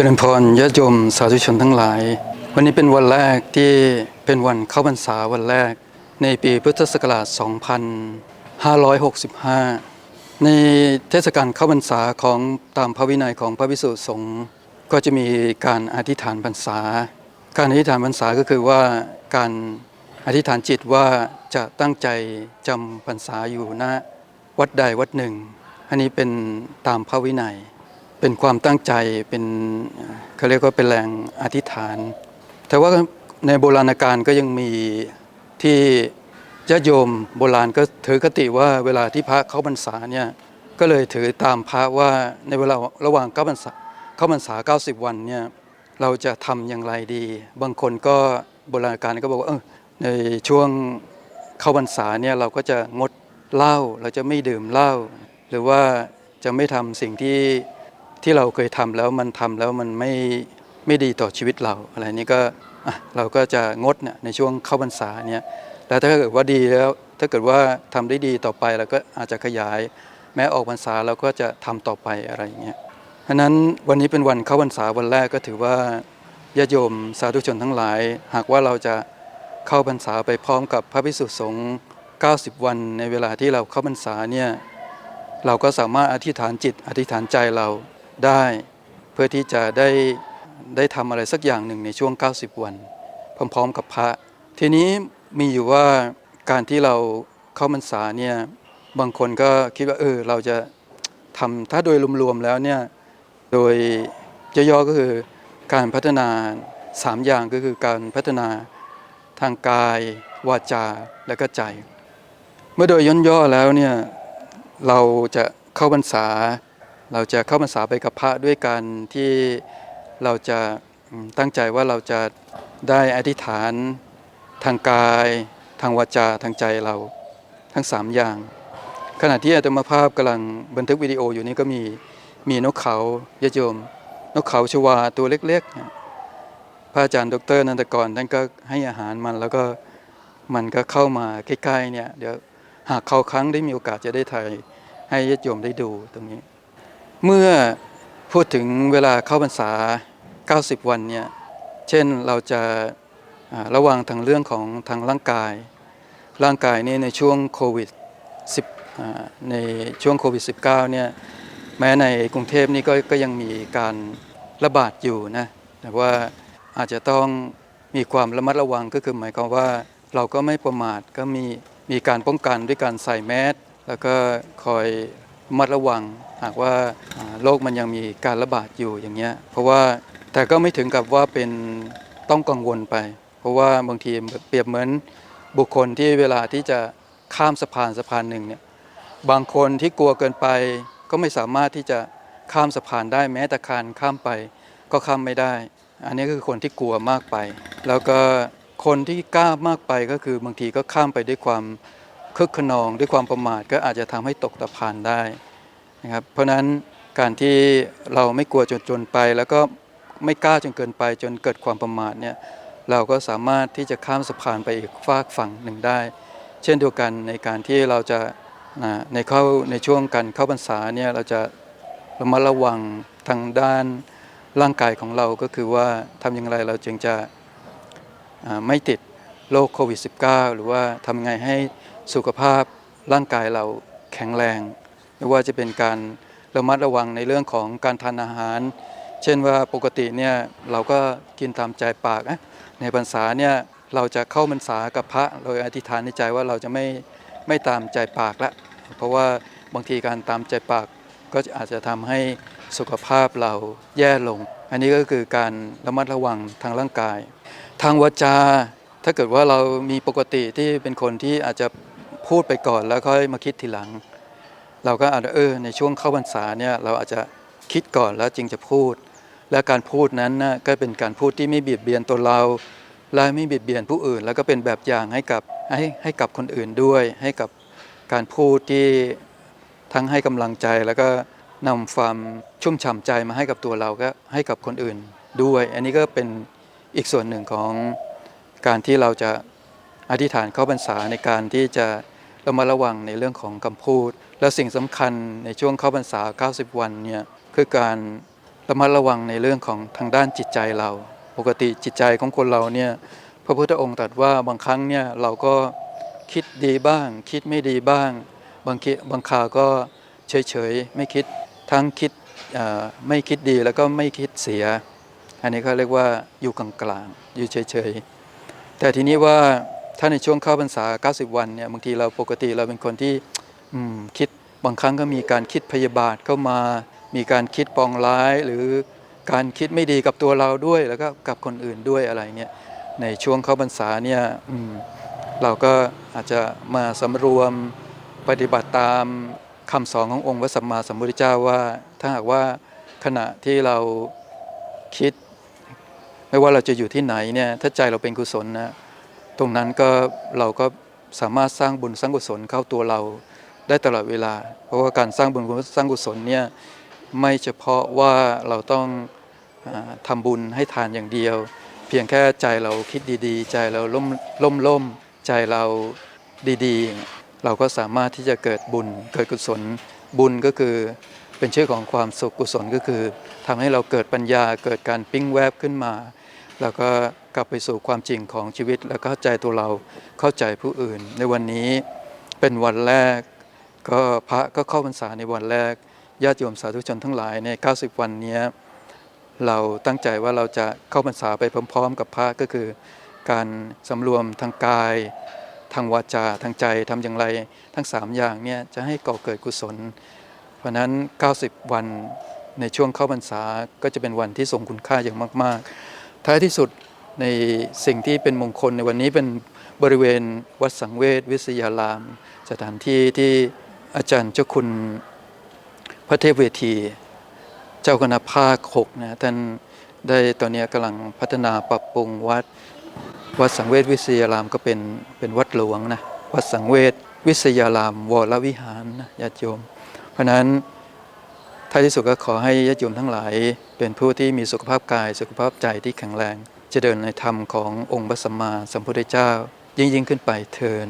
จริญพรญาติโยมสาธุชนทั้งหลาย วันนี้เป็นวันแรกที่เป็นวันเข้าพรรษาวันแรก ในปีพุทธศักราช 2565 ในเทศกาลเข้าพรรษาของตามพระวินัยของพระวิสุสงฆ์ก็จะมีการอธิษฐานพรรษา การอธิษฐานพรรษาก็คือว่าการอธิษฐานจิตว่าจะตั้งใจจำพรรษาอยู่ณวัดใดวัดหนึ่ง อันนี้เป็นตามพระวินัย เป็นความตั้งใจเป็นเขาเรียกว่าเป็นแรงอธิษฐาน แต่ว่าในโบราณกาลก็ยังมีที่ญาติโยมโบราณก็ถือคติว่าเวลาที่พระเข้าพรรษาเนี่ยก็เลยถือตามพระว่าในเวลาระหว่างเข้าพรรษาเข้าพรรษา 90 วันเนี่ยเราจะทำอย่างไรดี บางคนก็โบราณกาลก็บอกว่าในช่วงเข้าพรรษาเนี่ยเราก็จะงดเหล้าเราจะไม่ดื่มเหล้าหรือว่าจะไม่ทำสิ่งที่ ที่เราเคยทำแล้วมันทำแล้วมันไม่ไม่ดีต่อชีวิตเราอะไรนี้ก็เราก็จะงดเนี่ยในช่วงเข้าพรรษาเนี่ยแล้วถ้าเกิดว่าดีแล้วถ้าเกิดว่าทำได้ดีต่อไปเราก็อาจจะขยาย แม้ออกพรรษาเราก็จะทำต่อไปอะไรอย่างเงี้ยฉะนั้นวันนี้เป็นวันเข้าพรรษาวันแรกก็ถือว่าญาติโยมสาธุชนทั้งหลาย หากว่าเราจะเข้าพรรษาไปพร้อมกับพระภิกษุสงฆ์90 วันในเวลาที่เราเข้าพรรษาเนี่ยเราก็สามารถอธิษฐานจิตอธิษฐานใจเรา ได้เพื่อที่จะได้ได้ทำอะไรสักอย่างหนึ่งในช่วง 90 วัน พร้อมๆกับพระ ทีนี้มีอยู่ว่าการที่เราเข้าพรรษาเนี่ยบางคนก็คิดว่าเออเราจะทำถ้าโดยรวมๆแล้วเนี่ยโดยย่อๆก็คือการพัฒนา 3 อย่างก็คือการพัฒนาทางกาย วาจาและก็ใจ เมื่อโดยย่นย่อแล้วเนี่ยเราจะเข้าพรรษา เราจะเข้าพรรษาไปกับพระด้วยกันที่เราจะตั้งใจว่าเราจะได้อธิษฐานทางกาย ทางวาจาทางใจเราทั้งสามอย่าง ขณะที่อาตมาภาพกำลังบันทึกวิดีโออยู่นี้ก็มีมีนกเขาญาติโยม นกเขาชวาตัวเล็กๆ พระอาจารย์ดรนันตกรท่านก็ให้อาหารมันแล้วก็มันก็เข้ามาใกล้ๆเนี่ยเดี๋ยวหากเขาครั้งได้มีโอกาสจะได้ถ่ายให้ญาติโยมได้ดูตรงนี้ เมื่อพูดถึงเวลาเข้าพรรษา 90 วันเนี่ย เช่นเราจะระวังทางเรื่องของทางร่างกาย ร่างกายนี่ในช่วงโควิด10ในช่วงโควิด -19 เนี่ย แม้ในกรุงเทพนี่ก็ก็ยังมีการระบาดอยู่นะ แต่ว่าอาจจะต้องมีความระมัดระวังก็คือหมายความว่าเราก็ไม่ประมาทก็มีมีการป้องกันด้วยการใส่แมสแล้วก็คอย มัดระวัง หากว่าโรคมันยังมีการระบาดอยู่อย่างเงี้ยเพราะว่าแต่ก็ไม่ถึงกับว่าเป็นต้องกังวลไป เพราะว่าบางทีเปรียบเหมือนบุคคลที่เวลาที่จะข้ามสะพานสะพานหนึ่งเนี่ยบางคนที่กลัวเกินไป ก็ไม่สามารถที่จะข้ามสะพานได้แม้แต่คานข้ามไปก็ข้ามไม่ได้ อันนี้คือคนที่กลัวมากไป แล้วก็คนที่กล้ามากไปก็คือบางทีก็ข้ามไปด้วยความ คึกขนองด้วยความประมาทก็อาจจะทำให้ตกสะพานได้นะครับ เพราะฉะนั้นการที่เราไม่กลัวจนจนไป แล้วก็ไม่กล้าจนเกินไป จนเกิดความประมาทเนี่ยเราก็สามารถที่จะข้ามสะพานไปอีกฝากฝั่งหนึ่งได้ เช่นเดียวกันในการที่เราจะในเข้าในช่วงการเข้าพรรษาเนี่ยเราจะระมัดระวังทางด้านร่างกายของเราก็คือว่าทำอย่างไรเราจึงจะไม่ติดโรคโควิด -19 หรือว่าทำไงให้ สุขภาพร่างกายเราแข็งแรง ไม่ว่าจะเป็นการระมัดระวังในเรื่องของการทานอาหาร เช่นว่าปกติเนี่ยเราก็กินตามใจปากนะในพรรษาเนี่ยเราจะเข้าพรรษากับพระโดยอธิษฐานในใจว่าเราจะไม่ไม่ตามใจปากละ เพราะว่าบางทีการตามใจปากก็อาจจะทำให้สุขภาพเราแย่ลง อันนี้ก็คือการระมัดระวังทางร่างกาย ทางวาจา ถ้าเกิดว่าเรามีปกติที่เป็นคนที่อาจจะ พูดไปก่อนแล้วค่อยมาคิดทีหลัง เราก็อาจจะเออในช่วงเข้าพรรษาเนี่ยเราอาจจะคิดก่อนแล้วจึงจะพูด และการพูดนั้นนะก็เป็นการพูดที่ไม่เบียดเบียนตัวเราและไม่เบียดเบียนผู้อื่น แล้วก็เป็นแบบอย่างให้กับให้ให้กับคนอื่นด้วย ให้กับการพูดที่ทั้งให้กำลังใจแล้วก็นำความชุ่มฉ่ำใจมาให้กับตัวเราก็ให้กับคนอื่นด้วย อันนี้ก็เป็นอีกส่วนหนึ่งของการที่เราจะอธิษฐานเข้าพรรษาในการที่จะ ระมัดระวังในเรื่องของคำพูด และสิ่งสำคัญในช่วงเข้าพรรษา 90 วันเนี่ยคือการระมัดระวังในเรื่องของทางด้านจิตใจเรา ปกติจิตใจของคนเราเนี่ยพระพุทธองค์ตรัสว่าบางครั้งเนี่ยเราก็คิดดีบ้าง คิดไม่ดีบ้าง บางทีบางคราวก็เฉยๆ ไม่คิดทั้งคิดไม่คิดดีแล้วก็ไม่คิดเสีย อันนี้เขาเรียกว่าอยู่กลางๆอยู่เฉยๆแต่ทีนี้ว่า ถ้าในช่วงเข้าพรรษา 90 วันเนี่ยบางทีเราปกติเราเป็นคนที่คิดบางครั้งก็มีการคิดพยาบาทเข้ามา มีการคิดปองร้าย หรือการคิดไม่ดีกับตัวเราด้วยแล้วก็กับคนอื่นด้วยอะไรเงี้ยในช่วงเข้าพรรษาเนี่ยเราก็อาจจะมาสำรวมปฏิบัติตามคำสอนขององค์พระสัมมาสัมพุทธเจ้าว่า ถ้าหากว่าขณะที่เราคิด ไม่ว่าเราจะอยู่ที่ไหนเนี่ยถ้าใจเราเป็นกุศลนะ ตรงนั้นก็เราก็สามารถสร้างบุญสร้างกุศลเข้าตัวเราได้ตลอดเวลา เพราะว่าการสร้างบุญสร้างกุศลเนี่ยไม่เฉพาะว่าเราต้องอาทำบุญให้ทานอย่างเดียว เพียงแค่ใจเราคิดดีๆ ใจเราล่มล่มล่มใจเราดีๆ เราก็สามารถที่จะเกิดบุญเกิดกุศลบุญก็คือเป็นชื่อของความสุขกุศลก็คือทำให้เราเกิดปัญญาเกิดการปิ้งแวบขึ้นมา แล้วก็กลับไปสู่ความจริงของชีวิต แล้วเข้าใจตัวเราเข้าใจผู้อื่น ในวันนี้เป็นวันแรก ก็พระก็เข้าพรรษาในวันแรกญาติโยมสาธุชนทั้งหลายใน 90 วันนี้เราตั้งใจว่าเราจะเข้าพรรษาไปพร้อม ๆ กับพระก็คือ การสำรวมทางกาย ทางวาจาทางใจทำอย่างไร ทั้ง 3 อย่างเนี่ยจะให้ก่อเกิดกุศล เพราะฉะนั้น 90 วันในช่วงเข้าพรรษาก็จะเป็นวันที่ทรงคุณค่าอย่างมาก ๆ ท้ายที่สุดในสิ่งที่เป็นมงคลในวันนี้เป็นบริเวณวัดสังเวชวิทยาราม สถานที่ที่อาจารย์เจ้าคุณพระเทพเวที เจ้าคณะภาคหกนะท่านได้ตอนนี้กำลังพัฒนาปรับปรุงวัดวัดสังเวชวิทยารามก็เป็นเป็นวัดหลวงนะวัดสังเวชวิทยารามวรวิหารนะญาติโยม เพราะฉะนั้น ท้ายที่สุดก็ขอให้ญาติโยมทั้งหลาย เป็นผู้ที่มีสุขภาพกาย สุขภาพใจที่แข็งแรงจะเดินในธรรมขององค์พระสัมมาสัมพุทธเจ้า ยิ่งยิ่งขึ้นไปเทิน